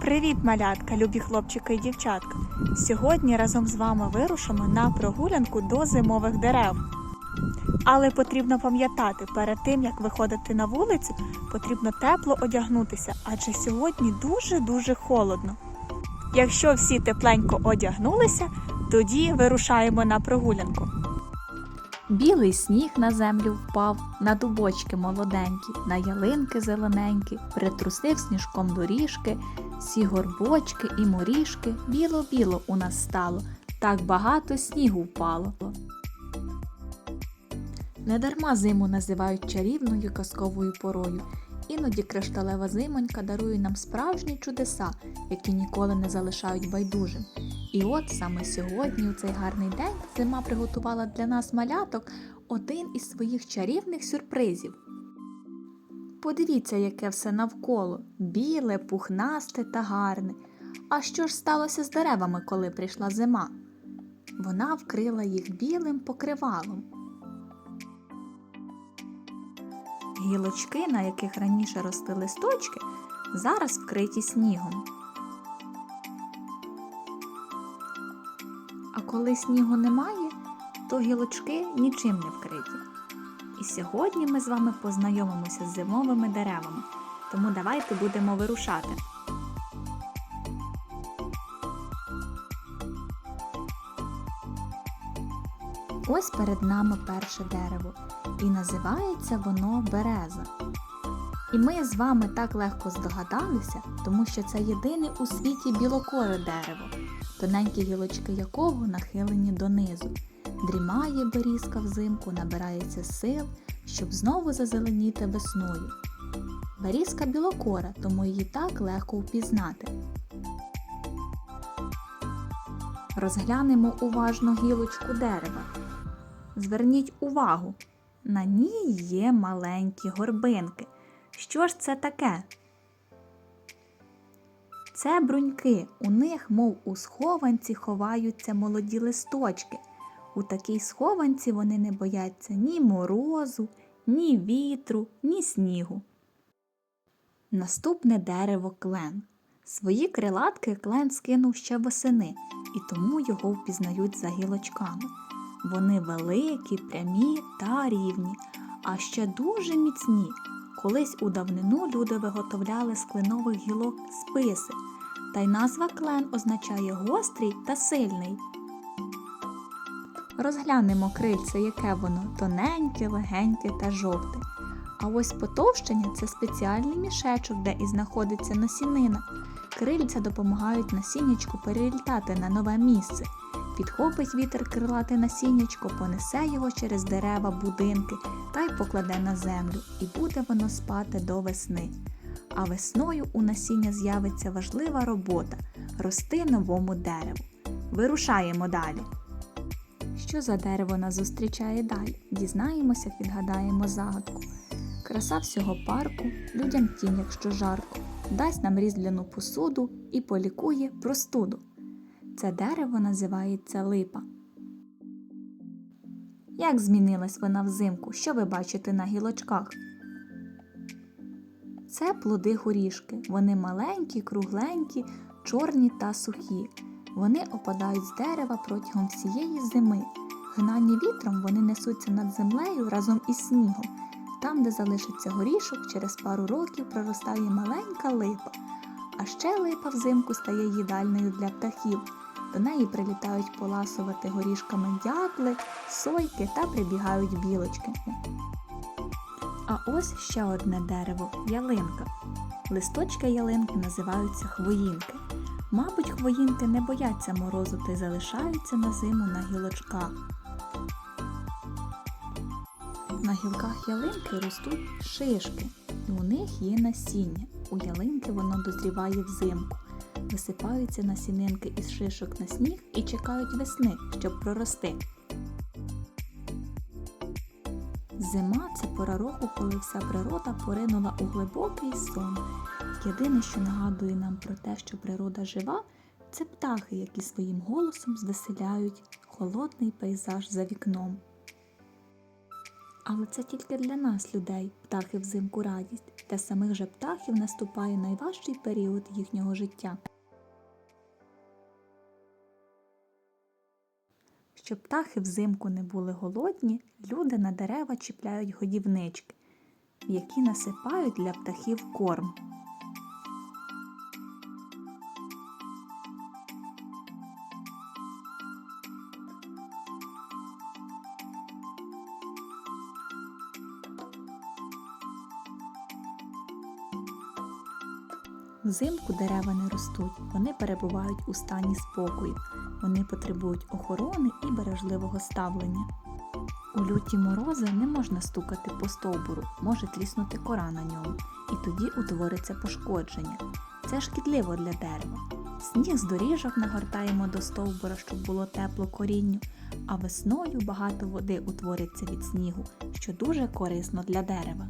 Привіт, малятка, любі хлопчики і дівчатка! Сьогодні разом з вами вирушимо на прогулянку до зимових дерев. Але потрібно пам'ятати, перед тим як виходити на вулицю, потрібно тепло одягнутися, адже сьогодні дуже-дуже холодно. Якщо всі тепленько одягнулися, тоді вирушаємо на прогулянку. Білий сніг на землю впав, на дубочки молоденькі, на ялинки зелененькі, притрусив сніжком доріжки, всі горбочки і моріжки, біло-біло у нас стало, так багато снігу впало. Недарма зиму називають чарівною казковою порою. Іноді кришталева зимонька дарує нам справжні чудеса, які ніколи не залишають байдужим. І от саме сьогодні, у цей гарний день, зима приготувала для нас маляток один із своїх чарівних сюрпризів. Подивіться, яке все навколо біле, пухнасте та гарне. А що ж сталося з деревами, коли прийшла зима? Вона вкрила їх білим покривалом. Гілочки, на яких раніше росли листочки, зараз вкриті снігом. А коли снігу немає, то гілочки нічим не вкриті. І сьогодні ми з вами познайомимося з зимовими деревами, тому давайте будемо вирушати. Ось перед нами перше дерево, і називається воно береза. І ми з вами так легко здогадалися, тому що це єдине у світі білокоре дерево, тоненькі гілочки якого нахилені донизу. Дрімає берізка взимку, набирається сил, щоб знову зазеленіти весною. Берізка білокора, тому її так легко впізнати. Розглянемо уважно гілочку дерева. Зверніть увагу, на ній є маленькі горбинки. Що ж це таке? Це бруньки. У них, мов у схованці, ховаються молоді листочки. У такій схованці вони не бояться ні морозу, ні вітру, ні снігу. Наступне дерево клен. Свої крилатки клен скинув ще восени, і тому його впізнають за гілочками. Вони великі, прямі та рівні, а ще дуже міцні. Колись у давнину люди виготовляли з кленових гілок списи, та й назва клен означає гострий та сильний. Розглянемо крильце, яке воно тоненьке, легеньке та жовте. А ось потовщення це спеціальний мішечок, де і знаходиться насінина. Крильця допомагають насіннячку перелітати на нове місце. Підхопить вітер крилате насіннячко, понесе його через дерева, будинки та й покладе на землю, і буде воно спати до весни. А весною у насіння з'явиться важлива робота рости новому дереву. Вирушаємо далі. Що за дерево нас зустрічає далі? Дізнаємося, відгадаємо загадку. Краса всього парку, людям тінь, якщо жарко, дасть нам різляну посуду і полікує простуду. Це дерево називається липа. Як змінилась вона взимку? Що ви бачите на гілочках? Це плоди горішки. Вони маленькі, кругленькі, чорні та сухі. Вони опадають з дерева протягом всієї зими. Гнані вітром вони несуться над землею разом із снігом. Там, де залишиться горішок, через пару років проростає маленька липа. А ще липа взимку стає їдальною для птахів. До неї прилітають поласувати горішками дятли, сойки та прибігають білочки. А ось ще одне дерево ялинка. Листочки ялинки називаються хвоїнки. Мабуть, хвоїнки не бояться морозу та залишаються на зиму на гілочках. На гілках ялинки ростуть шишки, і у них є насіння. У ялинки воно дозріває взимку. Висипаються насінинки із шишок на сніг і чекають весни, щоб прорости. Зима це пора року, коли вся природа поринула у глибокий сон. Єдине, що нагадує нам про те, що природа жива, це птахи, які своїм голосом звеселяють холодний пейзаж за вікном. Але це тільки для нас, людей, птахи взимку радість. Для самих же птахів наступає найважчий період їхнього життя. Щоб птахи взимку не були голодні, люди на дерева чіпляють годівнички, які насипають для птахів корм. Взимку дерева не ростуть, вони перебувають у стані спокою. Вони потребують охорони і бережливого ставлення. У люті морози не можна стукати по стовбуру, може тріснути кора на ньому, і тоді утвориться пошкодження. Це шкідливо для дерева. Сніг з доріжок нагортаємо до стовбура, щоб було тепло корінню, а весною багато води утвориться від снігу, що дуже корисно для дерева.